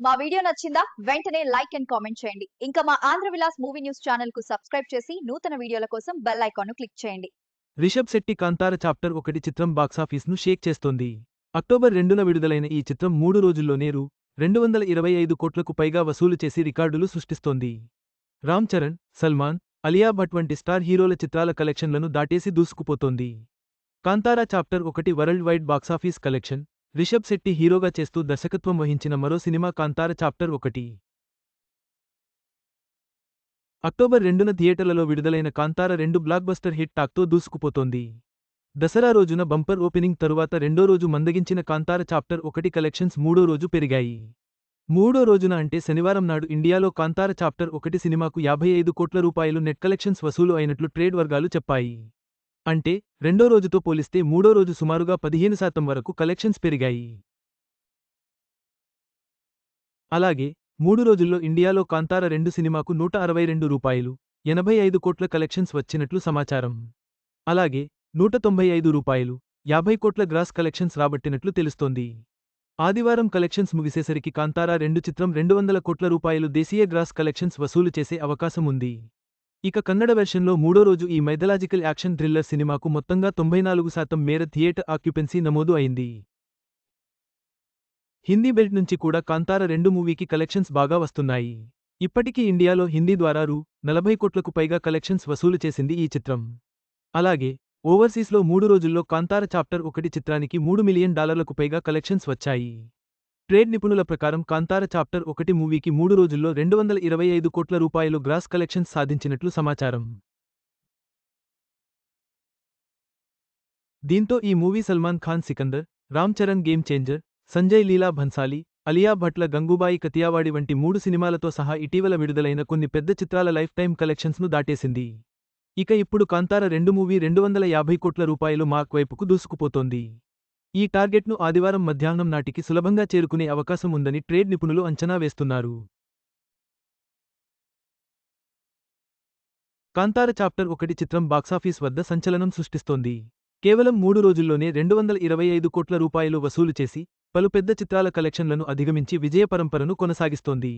మా వీడియో నచ్చిందా వెంటనే లైక్ అండ్ కామెంట్ చేయండి. ఇంకా మా ఆంధ్ర విలాస్ మూవీ న్యూస్ ఛానల్కు సబ్స్క్రైబ్ చేసి నూతన వీడియోల కోసం బెల్ ఐకాన్ను క్లిక్ చేయండి. రిషబ్ శెట్టి కాంతార చాప్టర్ ఒకటి చిత్రం బాక్సాఫీస్ను షేక్ చేస్తోంది. అక్టోబర్ రెండున విడుదలైన ఈ చిత్రం మూడు రోజుల్లోనే రూ. రెండు వందల ఇరవై ఐదు కోట్లకు పైగా వసూలు చేసి రికార్డులు సృష్టిస్తోంది. రామ్ చరణ్ సల్మాన్ అలియా భట్ వంటి స్టార్ హీరోల చిత్రాల కలెక్షన్లను దాటేసి దూసుకుపోతోంది. కాంతారా చాప్టర్ ఒకటి world wide box office collection Rishab Shetty హీరోగా చేస్తూ దర్శకత్వం వహించిన మరో సినిమా కాంతార చాప్టర్ ఒకటి. అక్టోబర్ రెండున థియేటర్లలో విడుదలైన కాంతార రెండు బ్లాక్బస్టర్ హిట్ టాక్తో దూసుకుపోతోంది. దసరా రోజున బంపర్ ఓపెనింగ్ తరువాత రెండో రోజు మందగించిన కాంతార చాప్టర్ ఒకటి కలెక్షన్స్ మూడో రోజు పెరిగాయి. మూడో రోజున అంటే శనివారం నాడు ఇండియాలో కాంతార చాప్టర్ ఒకటి సినిమాకు యాభై ఐదు కోట్ల రూపాయలు నెట్ కలెక్షన్స్ వసూలు అయినట్లు ట్రేడ్ వర్గాలు చెప్పాయి. అంటే రెండో రోజుతో పోలిస్తే మూడో రోజు సుమారుగా పదిహేను శాతం వరకు కలెక్షన్స్ పెరిగాయి. అలాగే మూడు రోజుల్లో ఇండియాలో కాంతార రెండు సినిమాకు నూట అరవై రెండు రూపాయలు ఎనభై ఐదు కోట్ల కలెక్షన్స్ వచ్చినట్లు సమాచారం. అలాగే నూట తొంభై ఐదు రూపాయలు యాభై కోట్ల గ్రాస్ కలెక్షన్స్ రాబట్టినట్లు తెలుస్తోంది. ఆదివారం కలెక్షన్స్ ముగిసేసరికి కాంతారా రెండు చిత్రం రెండు వందల కోట్ల రూపాయలు దేశీయ గ్రాస్ కలెక్షన్స్ వసూలు చేసే అవకాశం ఉంది. ఇక కన్నడ వెర్షన్లో మూడో రోజు ఈ మైథలాజికల్ యాక్షన్ థ్రిల్లర్ సినిమాకు మొత్తంగా తొంభై నాలుగు శాతం మేర థియేటర్ ఆక్యుపెన్సీ నమోదు అయింది. హిందీ బెల్ట్ నుంచి కూడా కాంతార రెండు మూవీకి కలెక్షన్స్ బాగా వస్తున్నాయి. ఇప్పటికీ ఇండియాలో హిందీ ద్వారా రూ. నలభై కోట్లకు పైగా కలెక్షన్స్ వసూలు చేసింది ఈ చిత్రం. అలాగే ఓవర్సీస్లో మూడు రోజుల్లో కాంతార చాప్టర్ ఒకటి చిత్రానికి మూడు మిలియన్ డాలర్లకు పైగా కలెక్షన్స్ వచ్చాయి. ట్రేడ్ నిపుణుల ప్రకారం కాంతార చాప్టర్ ఒకటి మూవీకి మూడు రోజుల్లో రెండు వందల ఇరవై ఐదు కోట్ల రూపాయలు గ్రాస్ కలెక్షన్స్ సాధించినట్లు సమాచారం. దీంతో ఈ movie Salman Khan Sikandar Ram Charan game changer Sanjay Leela Bhansali Alia Bhatla Gangubai Kathiawadi వంటి మూడు సినిమాలతో సహా ఇటీవల విడుదలైన కొన్ని పెద్ద చిత్రాల లైఫ్ టైం కలెక్షన్స్ను దాటేసింది. ఇక ఇప్పుడు కాంతార రెండు మూవీ రెండు వందల యాభై కోట్ల రూపాయలు మార్క్ వైపుకు దూసుకుపోతోంది. ఈ టార్గెట్ను ఆదివారం మధ్యాహ్నం నాటికి సులభంగా చేరుకునే అవకాశం ఉందని ట్రేడ్ నిపుణులు అంచనా వేస్తున్నారు. కాంతార చాప్టర్ ఒకటి చిత్రం బాక్సాఫీస్ వద్ద సంచలనం సృష్టిస్తోంది. కేవలం మూడు రోజుల్లోనే రెండు వందల ఇరవై ఐదు కోట్ల రూపాయలు వసూలు చేసి పలు పెద్ద చిత్రాల కలెక్షన్లను అధిగమించి విజయ పరంపరను కొనసాగిస్తోంది.